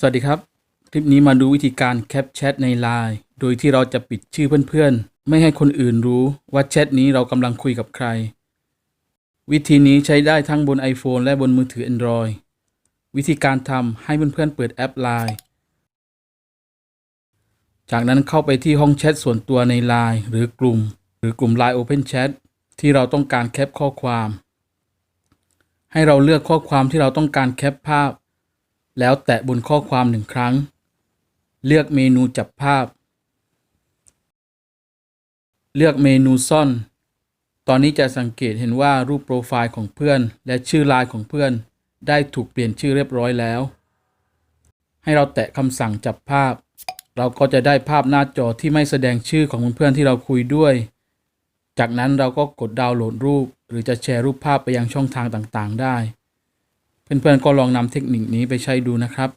สวัสดีครับ คลิปนี้มาดูวิธีการแคปแชทใน Line โดยที่เราจะปิดชื่อเพื่อนๆ ไม่ให้คนอื่นรู้ว่าแชทนี้เรากำลังคุยกับใคร วิธีนี้ใช้ได้ทั้งบน iPhone และบนมือถือ Android วิธีการทำให้เพื่อนๆเปิดแอป Line จากนั้นเข้าไปที่ห้องแชทส่วนตัวใน Line หรือกลุ่ม หรือกลุ่ม Line Open Chat ที่เราต้องการแคปข้อความ ให้เราเลือกข้อความที่เราต้องการแคปภาพ แล้วแตะบนข้อความหนึ่งครั้ง เลือกเมนูจับภาพ เลือกเมนูซ่อน ตอนนี้จะสังเกตเห็นว่ารูปโปรไฟล์ของเพื่อน และชื่อไลน์ของเพื่อน ได้ถูกเปลี่ยนชื่อเรียบร้อยแล้ว ให้เราแตะคำสั่งจับภาพ เราก็จะได้ภาพหน้าจอที่ไม่แสดงชื่อของเพื่อนที่เราคุยด้วย จากนั้นเราก็กดดาวน์โหลดรูป หรือจะแชร์รูปภาพไปยังช่องทางต่างๆ ได้ เพื่อนๆก็ลองนำเทคนิคนี้ไปใช้ดูนะครับ